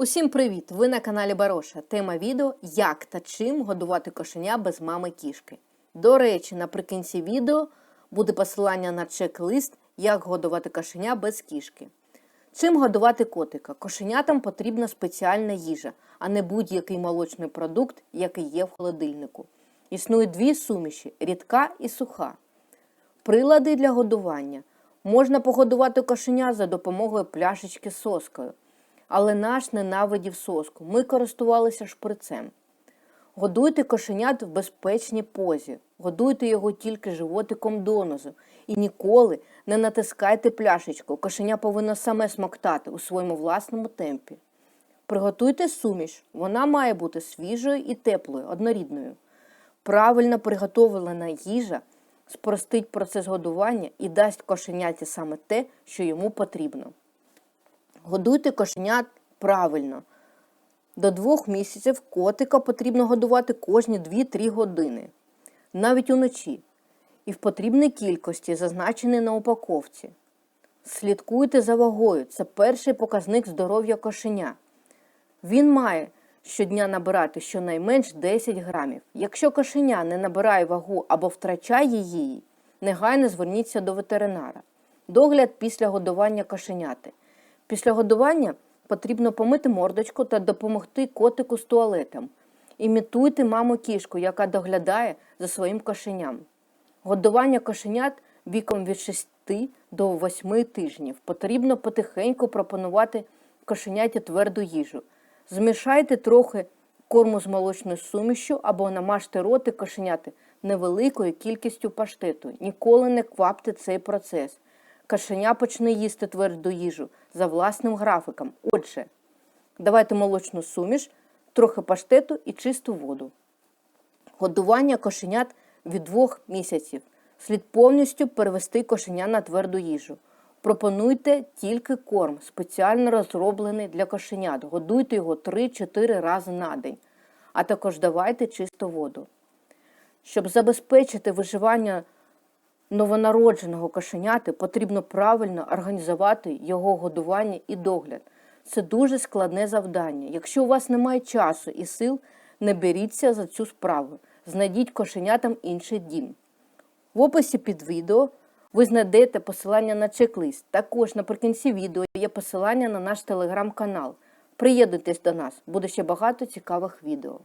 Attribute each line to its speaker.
Speaker 1: Усім привіт! Ви на каналі Бароша. Тема відео Як та чим годувати кошеня без мами кішки. До речі, наприкінці відео буде посилання на чек-лист, як годувати кошеня без кішки. Чим годувати котика? Кошенятам потрібна спеціальна їжа, а не будь-який молочний продукт, який є в холодильнику. Існують дві суміші рідка і суха. Прилади для годування. Можна погодувати кошеня за допомогою пляшечки соскою. Але наш ненавидів соску. Ми користувалися шприцем. Годуйте кошенят в безпечній позі. Годуйте його тільки животиком донозу. І ніколи не натискайте пляшечку. Кошеня повинно саме смоктати у своєму власному темпі. Приготуйте суміш. Вона має бути свіжою і теплою, однорідною. Правильно приготовлена їжа спростить процес годування і дасть кошеняті саме те, що йому потрібно. Годуйте кошенят правильно. До двох місяців котика потрібно годувати кожні 2-3 години, навіть уночі, і в потрібній кількості, зазначений на упаковці. Слідкуйте за вагою, це перший показник здоров'я кошеня. Він має щодня набирати щонайменш 10 грамів. Якщо кошеня не набирає вагу або втрачає її, негайно зверніться до ветеринара. Догляд після годування кошеняти. Після годування потрібно помити мордочку та допомогти котику з туалетом. Імітуйте маму кішку, яка доглядає за своїм кошеням. Годування кошенят віком від 6 до 8 тижнів. Потрібно потихеньку пропонувати кошеняті тверду їжу. Змішайте трохи корму з молочною сумішю або намажте роти кошеняти невеликою кількістю паштету. Ніколи не квапте цей процес. Кошеня почне їсти тверду їжу за власним графіком. Отже, давайте молочну суміш, трохи паштету і чисту воду. Годування кошенят від 2 місяців. Слід повністю перевести кошеня на тверду їжу. Пропонуйте тільки корм, спеціально розроблений для кошенят. Годуйте його 3-4 рази на день, а також давайте чисту воду. Щоб забезпечити виживання новонародженого кошеняти, потрібно правильно організувати його годування і догляд. Це дуже складне завдання. Якщо у вас немає часу і сил, не беріться за цю справу. Знайдіть кошенятам інший дім. В описі під відео ви знайдете посилання на чек-лист. Також наприкінці відео є посилання на наш телеграм-канал. Приєднуйтесь до нас, буде ще багато цікавих відео.